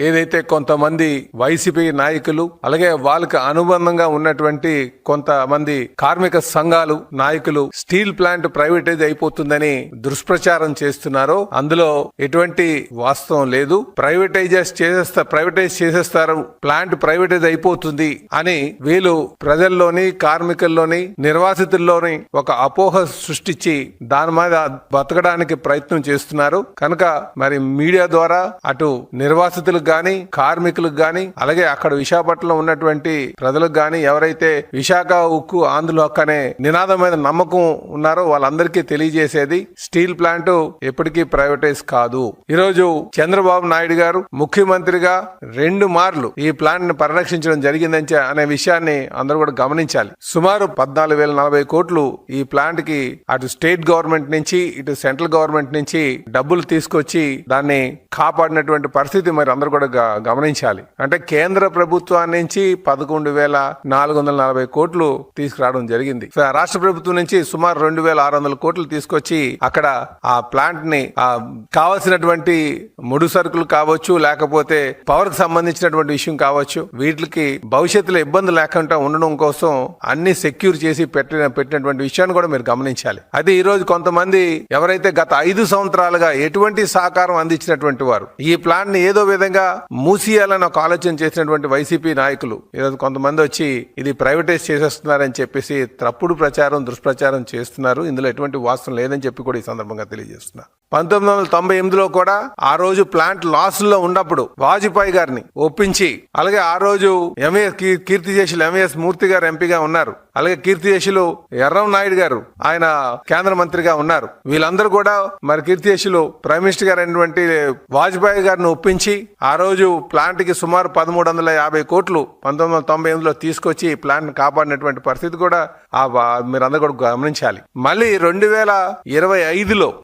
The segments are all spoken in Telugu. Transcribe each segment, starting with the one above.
ఏదైతే కొంతమంది వైసీపీ నాయకులు అలాగే వాళ్ళకి అనుబంధంగా ఉన్నటువంటి కొంతమంది కార్మిక సంఘాలు నాయకులు స్టీల్ ప్లాంట్ ప్రైవేటైజ్ అయిపోతుందని దుష్ప్రచారం చేస్తున్నారో అందులో ఎటువంటి వాస్తవం లేదు. ప్రైవేటైజ్ చేసేస్తా ప్రైవేటైజ్ చేసేస్తారు ప్లాంట్ ప్రైవేటైజ్ అయిపోతుంది అని వీళ్ళు ప్రజల్లోని కార్మికుల్లోని నిర్వాసితుల్లోని ఒక అపోహ సృష్టించి దాని మీద బతకడానికి ప్రయత్నం చేస్తున్నారు. కనుక మరి మీడియా ద్వారా అటు నిర్వాసితులకు గాని కార్మికులకు గాని అలాగే అక్కడ విశాఖపట్నంలో ఉన్నటువంటి ప్రజలకు గాని ఎవరైతే విశాఖ ఉక్కు ఆంధ్రుల హక్కు అనే నినాదం మీద నమ్మకం ఉన్నారో వాళ్ళందరికీ తెలియజేసేది స్టీల్ ప్లాంట్ ఎప్పటికీ ప్రైవేటైజ్ కాదు. ఈరోజు చంద్రబాబు నాయుడు గారు ముఖ్యమంత్రిగా రెండు మార్లు ఈ ప్లాంట్ని పరిరక్షించడం జరిగిందని అనే విషయాన్ని అందరూ కూడా గమనించాలి. సుమారు పద్నాలుగు వేల నలభై కోట్లు ఈ ప్లాంట్కి అటు స్టేట్ గవర్నమెంట్ నుంచి ఇటు సెంట్రల్ గవర్నమెంట్ నుంచి డబ్బులు తీసుకొచ్చి దాన్ని కాపాడినటువంటి పరిస్థితి మరి అందరూ కూడా కూడా గమనించాలి. అంటే కేంద్ర ప్రభుత్వం నుంచి పదకొండు వేల నాలుగు వందల నలభై కోట్లు తీసుకురావడం జరిగింది. రాష్ట్ర ప్రభుత్వం నుంచి సుమారు రెండు వేల ఆరు వందల కోట్లు తీసుకొచ్చి అక్కడ ఆ ప్లాంట్ని ఆ కావలసినటువంటి ముడి సరుకులు కావచ్చు లేకపోతే పవర్కి సంబంధించినటువంటి విషయం కావచ్చు వీటికి భవిష్యత్తులో ఇబ్బంది లేకుండా ఉండడం కోసం అన్ని సెక్యూర్ చేసి పెట్టిన పెట్టినటువంటి విషయాన్ని కూడా మీరు గమనించాలి. అది ఈ రోజు కొంతమంది ఎవరైతే గత ఐదు సంవత్సరాలుగా ఎటువంటి సహకారం అందించినటువంటి వారు ఈ ప్లాన్ని ఏదో విధంగా మూసియాలని ఒక ఆలోచన చేసినటువంటి వైసీపీ నాయకులు ఈరోజు కొంతమంది వచ్చి ఇది ప్రైవేటైజ్ చేసేస్తున్నారని చెప్పేసి తప్పుడు ప్రచారం దుష్ప్రచారం చేస్తున్నారు. ఇందులో ఎటువంటి వాస్తవం లేదని చెప్పి కూడా ఈ సందర్భంగా తెలియజేస్తున్నారు పంతొమ్మిది వందల తొంభై ఎనిమిదిలో కూడా ఆ రోజు ప్లాంట్ లాస్లో ఉన్నప్పుడు వాజ్పేయి గారిని ఒప్పించి అలాగే ఆ రోజు ఎంఏఎస్ కీర్తి ఎంఏఎస్ మూర్తి గారు ఎంపీగా ఉన్నారు. అలాగే కీర్తి చేసులు ఎర్రం నాయుడు గారు ఆయన కేంద్ర మంత్రిగా ఉన్నారు. వీళ్ళందరూ కూడా మరి కీర్తి చేసులు ప్రైమ్ మినిస్టర్ గారు అయినటువంటి వాజ్పేయి గారిని ఒప్పించి ఆ రోజు ప్లాంట్కి సుమారు పదమూడు వందల యాభై కోట్లు పంతొమ్మిది వందల తొంభై ఎనిమిదిలో తీసుకొచ్చి ఈ ప్లాంట్ కాపాడినటువంటి పరిస్థితి కూడా ఆ వా- మీరందరూ కూడా గమనించాలి. మళ్ళీ రెండు వేల ఇరవై ఐదులో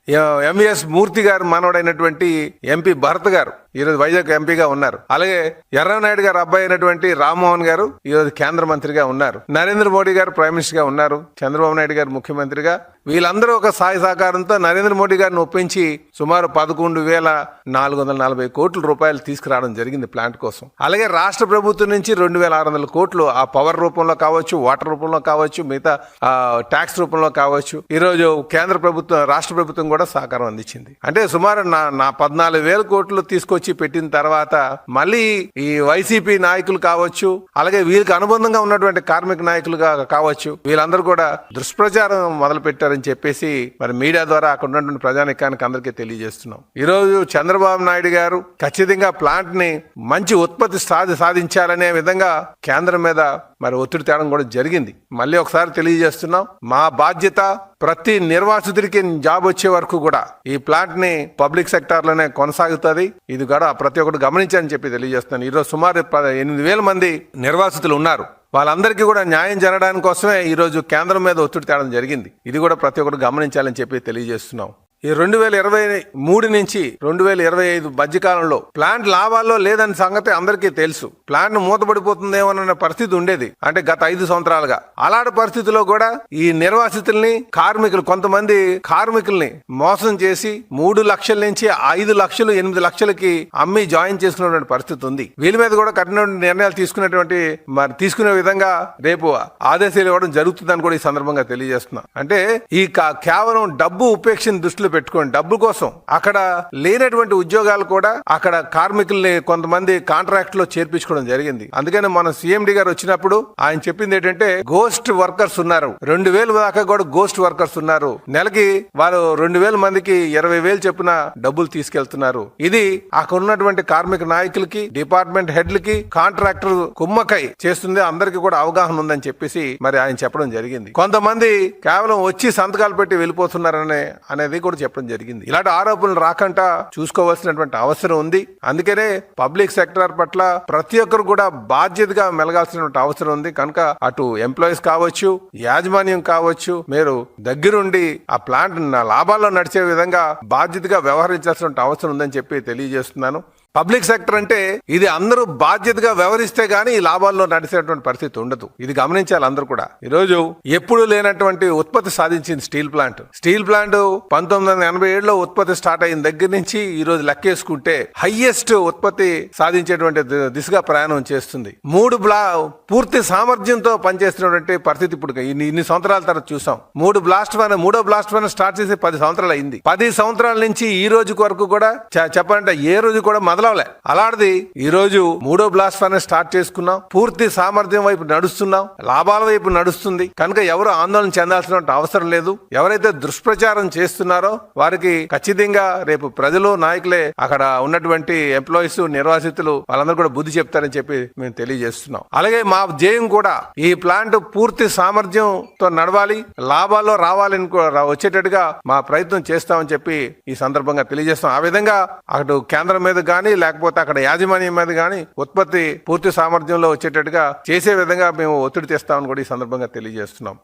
ఎంవిఎస్ మూర్తి గారు మనవడైనటువంటి ఎంపీ భరత్ గారు. ఈరోజు వైజాగ్ ఎంపీగా ఉన్నారు. అలాగే ఎర్రనాయుడు గారు అబ్బాయి అయినటువంటి రామ్మోహన్ గారు ఈరోజు కేంద్ర మంత్రిగా ఉన్నారు. నరేంద్ర మోడీ గారు ప్రైమ్ మినిస్టర్గా ఉన్నారు. చంద్రబాబు నాయుడు గారు ముఖ్యమంత్రిగా. వీళ్ళందరూ ఒక సాయ సహకారంతో నరేంద్ర మోడీ గారిని ఒప్పించి సుమారు పదకొండు వేల నాలుగు వందల నలభై కోట్ల రూపాయలు తీసుకురావడం జరిగింది ప్లాంట్ కోసం. అలాగే రాష్ట్ర ప్రభుత్వం నుంచి రెండు వేల ఆరు వందల కోట్లు ఆ పవర్ రూపంలో కావచ్చు వాటర్ రూపంలో కావచ్చు మిగతా ట్యాక్స్ రూపంలో కావచ్చు. ఈరోజు కేంద్ర ప్రభుత్వం రాష్ట్ర ప్రభుత్వం కూడా సహకారం అందించింది. అంటే సుమారు నా నా పద్నాలుగు వేల కోట్లు తీసుకొచ్చి పెట్టిన తర్వాత మళ్ళీ ఈ వైసీపీ నాయకులు కావచ్చు అలాగే వీళ్ళకి అనుబంధంగా ఉన్నటువంటి కార్మిక నాయకులుగా కావచ్చు వీళ్ళందరూ కూడా దుష్ప్రచారం మొదలు పెట్టారని చెప్పేసి మరి మీడియా ద్వారా అక్కడ ఉన్నటువంటి ప్రజానికానికి అందరికీ తెలియజేస్తున్నాం. ఈరోజు చంద్రబాబు నాయుడు గారు ఖచ్చితంగా ప్లాంట్ని మంచి ఉత్పత్తి సాధి సాధించాలనే విధంగా కేంద్రం మీద మరి ఒత్తిడి తేవడం కూడా జరిగింది. మళ్ళీ ఒకసారి తెలియజేస్తున్నాం మా బాధ్యత ప్రతి నిర్వాసితుడికి జాబ్ వచ్చే వరకు కూడా ఈ ప్లాంట్ని పబ్లిక్ సెక్టార్లోనే కొనసాగుతుంది. ఇది కూడా ప్రతి ఒక్కరు గమనించని చెప్పి తెలియజేస్తున్నాను. ఈరోజు సుమారు ఎనిమిది వేల మంది నిర్వాసితులు ఉన్నారు. వాళ్ళందరికీ కూడా న్యాయం జరగడానికి కోసమే ఈరోజు కేంద్రం మీద ఒత్తిడి తేవడం జరిగింది. ఇది కూడా ప్రతి ఒక్కరు గమనించాలని చెప్పి తెలియజేస్తున్నాం. ఈ రెండు వేల ఇరవై మూడు నుంచి రెండు వేల ఇరవై ఐదు మధ్యకాలంలో ప్లాంట్ లాభాల్లో లేదని సంగతి అందరికీ తెలుసు. ప్లాంట్ మూతపడిపోతుందేమోనన్న పరిస్థితి ఉండేది. అంటే గత ఐదు సంవత్సరాలుగా. అలాంటి పరిస్థితిలో కూడా ఈ నిర్వాసితుల్ని కార్మికులు కొంతమంది కార్మికుల్ని మోసం చేసి మూడు లక్షల నుంచి ఐదు లక్షలు ఎనిమిది లక్షలకి అమ్మి జాయిన్ చేసుకున్నటువంటి పరిస్థితి ఉంది. వీళ్ళ మీద కూడా కఠిన నిర్ణయాలు తీసుకునేటువంటి మరి తీసుకునే విధంగా రేపు ఆదేశాలు ఇవ్వడం జరుగుతుందని కూడా ఈ సందర్భంగా తెలియజేస్తున్నా. అంటే ఈ కేవలం డబ్బు ఉపేక్షను దృష్టిలో పెట్టుకోండి డబ్బు కోసం. అక్కడ లేనటువంటి ఉద్యోగాలు కూడా అక్కడ కార్మికుల్ని కొంతమంది కాంట్రాక్ట్లో చేర్పించుకోవడం జరిగింది. అందుకని మన సీఎండి గారు వచ్చినప్పుడు ఆయన చెప్పింది ఏంటంటే గోస్ట్ వర్కర్స్ ఉన్నారు. రెండు వేలు దాకా కూడా గోస్ట్ వర్కర్స్ ఉన్నారు. నెలకి వారు రెండు వేల మందికి ఇరవై వేలు చొప్పున డబ్బులు తీసుకెళ్తున్నారు. ఇది అక్కడ ఉన్నటువంటి కార్మిక నాయకులకి డిపార్ట్మెంట్ హెడ్లకి కాంట్రాక్టర్ కుమ్మకై చేస్తుంది. అందరికి కూడా అవగాహన ఉందని చెప్పేసి మరి ఆయన చెప్పడం జరిగింది. కొంతమంది కేవలం వచ్చి సంతకాలు పెట్టి వెళ్ళిపోతున్నారనే అనేది కూడా చెప్పడం జరిగింది. ఇలాంటి ఆరోపణలు రాకుండా చూసుకోవాల్సినటువంటి అవసరం ఉంది. అందుకనే పబ్లిక్ సెక్టర్ పట్ల ప్రతి ఒక్కరు కూడా బాధ్యతగా మెలగాల్సినటువంటి అవసరం ఉంది. కనుక అటు ఎంప్లాయీస్ కావచ్చు యాజమాన్యం కావచ్చు మీరు దగ్గరుండి ఆ ప్లాంట్ లాభాల్లో నడిచే విధంగా బాధ్యతగా వ్యవహరించాల్సిన అవసరం ఉందని చెప్పి తెలియజేస్తున్నాను. పబ్లిక్ సెక్టర్ అంటే ఇది అందరూ బాధ్యతగా వ్యవహరిస్తే గానీ ఈ లాభాల్లో నడిచేటువంటి పరిస్థితి ఉండదు. ఇది గమనించాలి అందరూ కూడా. ఈ రోజు ఎప్పుడు లేనటువంటి ఉత్పత్తి సాధించింది స్టీల్ ప్లాంట్. స్టీల్ ప్లాంట్ పంతొమ్మిది వందల ఎనభై ఏడులో ఉత్పత్తి స్టార్ట్ అయిన దగ్గర నుంచి ఈ రోజు లెక్కేసుకుంటే హైయెస్ట్ ఉత్పత్తి సాధించేటువంటి దిశగా ప్రయాణం చేస్తుంది. మూడు బ్లా పూర్తి సామర్థ్యంతో పనిచేస్తున్నటువంటి పరిస్థితి ఇప్పుడు ఇన్ని ఇన్ని సంవత్సరాల తర్వాత చూసాం. మూడు బ్లాస్ట్ వన్ మూడో బ్లాస్ట్ వన్ స్టార్ట్ చేసి పది సంవత్సరాలు అయింది. పది సంవత్సరాల నుంచి ఈ రోజు వరకు కూడా చెప్పాలంటే ఏ రోజు కూడా మొదలవలే అలాంటిది ఈ రోజు మూడో బ్లాస్ట్ వన్ స్టార్ట్ చేసుకున్నాం. పూర్తి సామర్థ్యం వైపు నడుస్తున్నాం. లాభాల వైపు నడుస్తుంది. కనుక ఎవరు ఆందోళన చెందాల్సిన అవసరం లేదు. ఎవరైతే దుష్ప్రచారం చేస్తున్నారో వారికి ఖచ్చితంగా రేపు ప్రజలు నాయకులే అక్కడ ఉన్నటువంటి ఎంప్లాయీస్ నిర్వాసితులు వాళ్ళందరూ కూడా బుద్ధి చెప్తారని చెప్పి మేము తెలియజేస్తున్నాం. అలాగే మా ధ్యేయం కూడా ఈ ప్లాంట్ పూర్తి సామర్థ్యంతో నడవాలి. లాభాల్లో రావాలని వచ్చేటట్టుగా మా ప్రయత్నం చేస్తామని చెప్పి ఈ సందర్భంగా తెలియజేస్తాం ఆ విధంగా అటు కేంద్రం మీద కానీ లేకపోతే అక్కడ యాజమాన్యం మీద కానీ ఉత్పత్తి పూర్తి సామర్థ్యంలో వచ్చేటట్టుగా చేసే విధంగా మేము ఒత్తిడి తెస్తామని కూడా ఈ సందర్భంగా తెలియజేస్తున్నాం.